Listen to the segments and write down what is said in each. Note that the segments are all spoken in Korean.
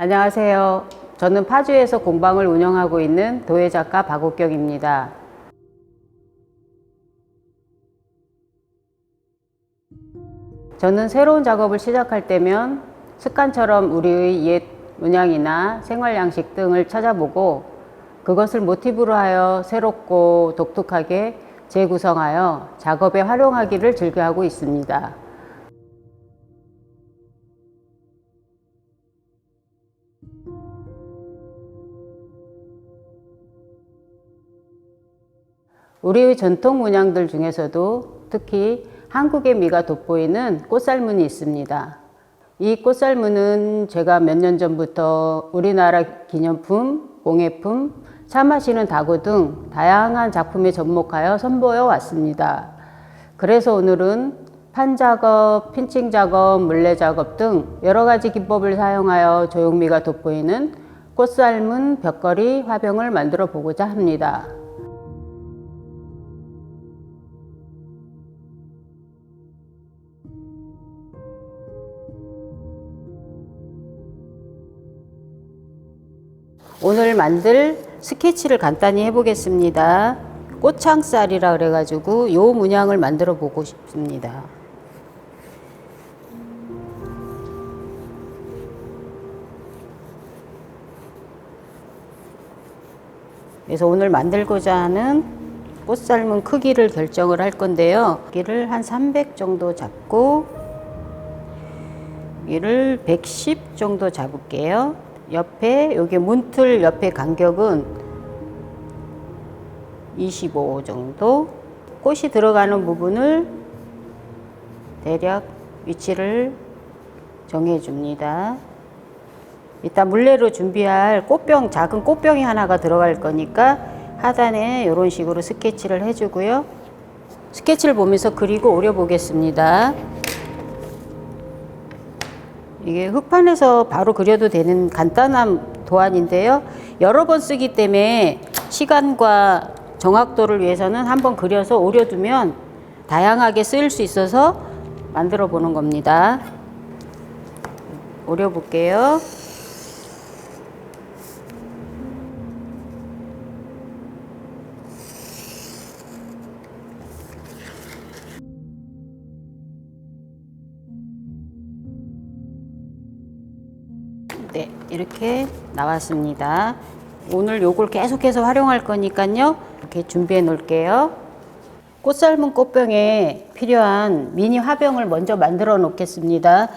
안녕하세요. 저는 파주에서 공방을 운영하고 있는 도예 작가 박옥경입니다. 저는 새로운 작업을 시작할 때면 습관처럼 우리의 옛 문양이나 생활 양식 등을 찾아보고 그것을 모티브로 하여 새롭고 독특하게 재구성하여 작업에 활용하기를 즐겨하고 있습니다. 우리의 전통 문양들 중에서도 특히 한국의 미가 돋보이는 꽃살문이 있습니다. 이 꽃살문은 제가 몇 년 전부터 우리나라 기념품, 공예품, 차 마시는 다구 등 다양한 작품에 접목하여 선보여 왔습니다. 그래서 오늘은 판 작업, 핀칭 작업, 물레 작업 등 여러 가지 기법을 사용하여 조형미가 돋보이는 꽃살문 벽걸이 화병을 만들어 보고자 합니다. 오늘 만들 스케치를 간단히 해보겠습니다. 꽃창살이라 그래가지고 요 문양을 만들어 보고 싶습니다. 그래서 오늘 만들고자 하는 꽃 삶은 크기를 결정을 할 건데요. 크기를 한300 정도 잡고 여기를 110 정도 잡을게요. 옆에 여기 문틀 옆에 간격은 25 정도. 꽃이 들어가는 부분을 대략 위치를 정해 줍니다. 이따 물레로 준비할 꽃병, 작은 꽃병이 하나가 들어갈 거니까 하단에 이런 식으로 스케치를 해주고요. 스케치를 보면서 그리고 오려 보겠습니다. 이게 흑판에서 바로 그려도 되는 간단한 도안인데요. 여러 번 쓰기 때문에 시간과 정확도를 위해서는 한번 그려서 오려두면 다양하게 쓰일 수 있어서 만들어 보는 겁니다. 오려 볼게요. 이렇게 나왔습니다. 오늘 요걸 계속해서 활용할 거니까요. 이렇게 준비해 놓을게요. 꽃 삶은 꽃병에 필요한 미니 화병을 먼저 만들어 놓겠습니다.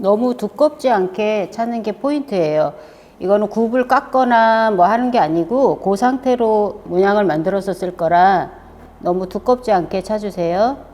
너무 두껍지 않게 차는 게 포인트예요. 이거는 굽을 깎거나 뭐 하는 게 아니고 그 상태로 문양을 만들어서 쓸 거라 너무 두껍지 않게 차주세요.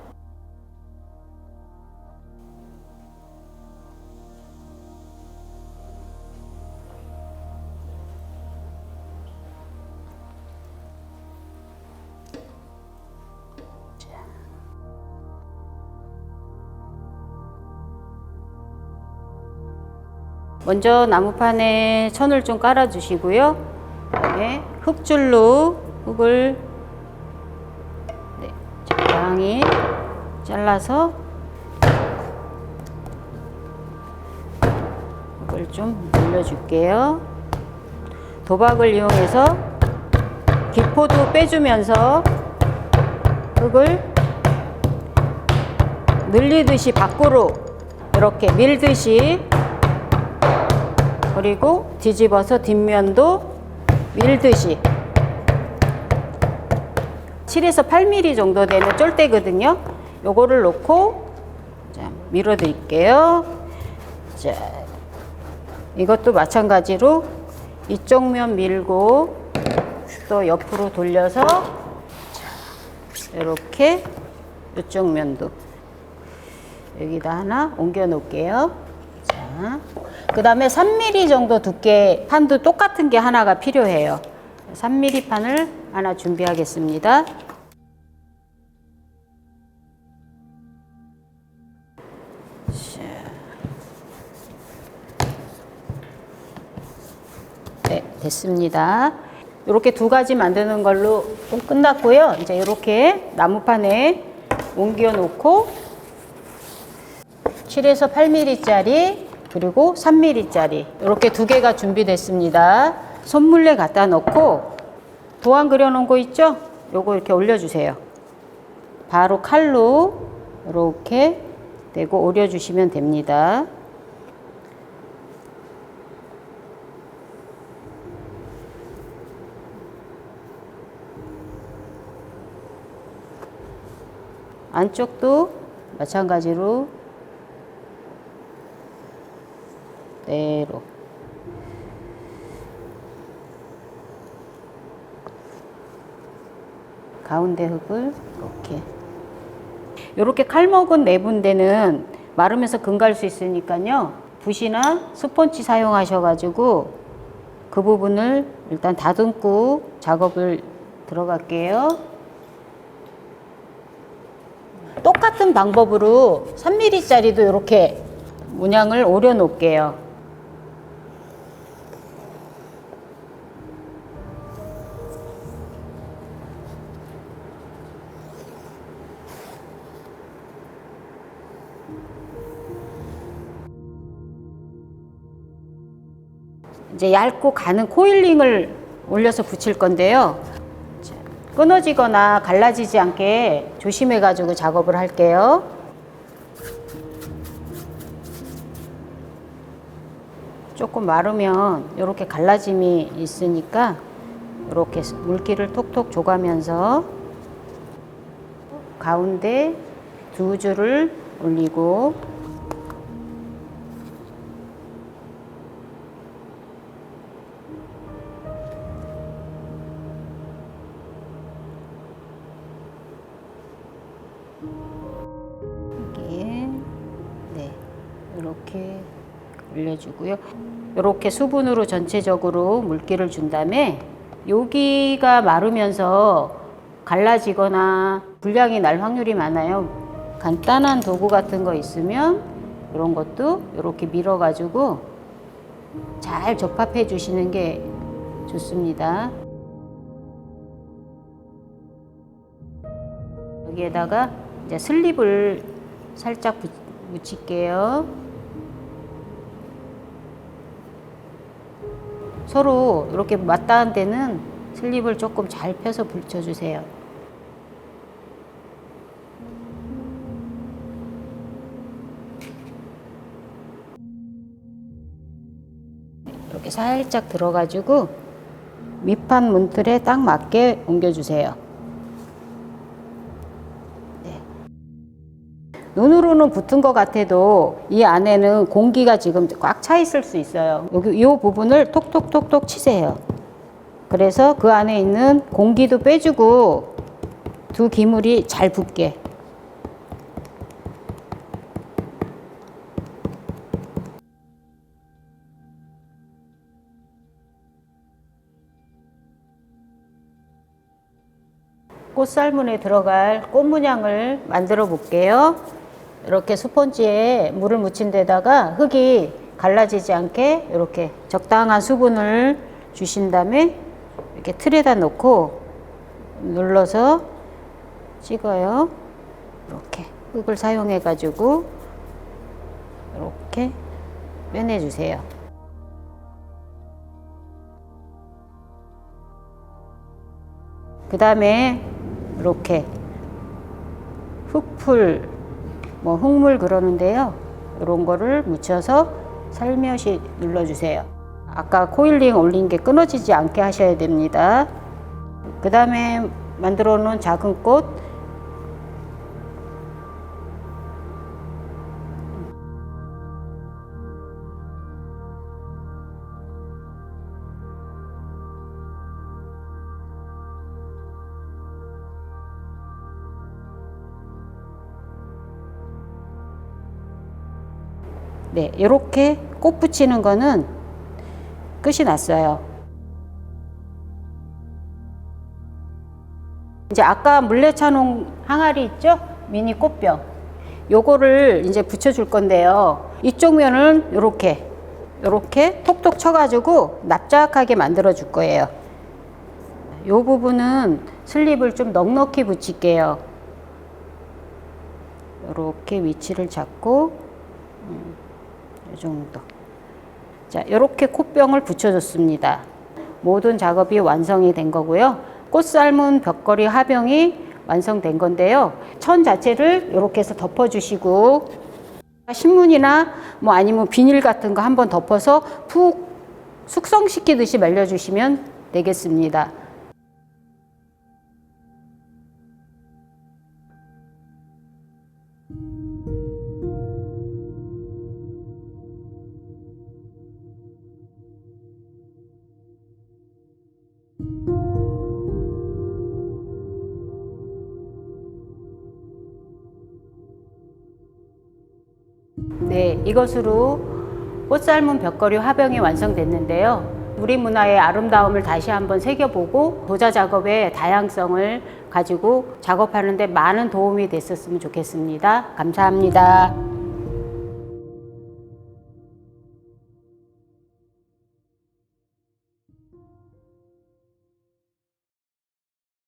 먼저 나무판에 천을 좀 깔아 주시고요. 그다음에 흙줄로 흙을 네, 적당히 잘라서 흙을 좀 늘려줄게요. 도박을 이용해서 기포도 빼주면서 흙을 늘리듯이 밖으로 이렇게 밀듯이 그리고 뒤집어서 뒷면도 밀듯이 7에서 8mm 정도 되는 쫄대거든요. 요거를 놓고 자, 밀어 드릴게요. 자, 이것도 마찬가지로 이쪽 면 밀고 또 옆으로 돌려서 자, 이렇게 이쪽 면도 여기다 하나 옮겨 놓을게요. 자, 그 다음에 3mm 정도 두께 판도 똑같은 게 하나가 필요해요. 3mm 판을 하나 준비하겠습니다. 네, 됐습니다. 이렇게 두 가지 만드는 걸로 끝났고요. 이제 이렇게 나무판에 옮겨 놓고 7에서 8mm짜리 그리고 3mm짜리 이렇게 두 개가 준비됐습니다. 손물레 갖다 놓고 도안 그려놓은 거 있죠? 요거 이렇게 올려주세요. 바로 칼로 이렇게 대고 오려주시면 됩니다. 안쪽도 마찬가지로 그대로. 가운데 흙을 이렇게. 이렇게 칼먹은 내분 데는 마르면서 금갈 수 있으니까요. 붓이나 스펀지 사용하셔가지고 그 부분을 일단 다듬고 작업을 들어갈게요. 똑같은 방법으로 3mm짜리도 이렇게 문양을 오려 놓을게요. 이제 얇고 가는 코일링을 올려서 붙일 건데요. 자, 끊어지거나 갈라지지 않게 조심해 가지고 작업을 할게요. 조금 마르면 이렇게 갈라짐이 있으니까 이렇게 물기를 톡톡 줘가면서 가운데 두 줄을 올리고 여기에 네 이렇게 올려주고요. 이렇게 수분으로 전체적으로 물기를 준 다음에 여기가 마르면서 갈라지거나 불량이 날 확률이 많아요. 간단한 도구 같은 거 있으면 이런 것도 이렇게 밀어가지고 잘 접합해 주시는 게 좋습니다. 여기에다가 이제 슬립을 살짝 붙- 붙일게요. 서로 이렇게 맞닿은 데는 슬립을 조금 잘 펴서 붙여주세요. 이렇게 살짝 들어가지고 밑판 문틀에 딱 맞게 옮겨주세요. 눈으로는 붙은 것 같아도 이 안에는 공기가 지금 꽉 차 있을 수 있어요. 여기 이 부분을 톡톡톡톡 치세요. 그래서 그 안에 있는 공기도 빼주고 두 기물이 잘 붙게. 꽃살문에 들어갈 꽃 문양을 만들어 볼게요. 이렇게 스펀지에 물을 묻힌 데다가 흙이 갈라지지 않게 이렇게 적당한 수분을 주신 다음에 이렇게 틀에다 놓고 눌러서 찍어요. 이렇게 흙을 사용해 가지고 이렇게 빼내 주세요. 그 다음에 이렇게 흙풀, 뭐 흙물 그러는데요. 이런 거를 묻혀서 살며시 눌러주세요. 아까 코일링 올린 게 끊어지지 않게 하셔야 됩니다. 그 다음에 만들어 놓은 작은 꽃, 네, 이렇게 꽃 붙이는 거는 끝이 났어요. 이제 아까 물레 차놓은 항아리 있죠? 미니 꽃병. 요거를 이제 붙여줄 건데요. 이쪽 면은 요렇게, 요렇게 톡톡 쳐가지고 납작하게 만들어 줄 거예요. 요 부분은 슬립을 좀 넉넉히 붙일게요. 요렇게 위치를 잡고, 음, 요 정도. 자, 요렇게 콧병을 붙여줬습니다. 모든 작업이 완성이 된 거고요. 꽃 삶은 벽걸이 화병이 완성된 건데요. 천 자체를 이렇게 해서 덮어주시고 신문이나 뭐 아니면 비닐 같은 거 한번 덮어서 푹 숙성시키듯이 말려주시면 되겠습니다. 이것으로 꽃 삶은 벽걸이 화병이 완성됐는데요. 우리 문화의 아름다움을 다시 한번 새겨보고 도자 작업의 다양성을 가지고 작업하는데 많은 도움이 됐었으면 좋겠습니다. 감사합니다.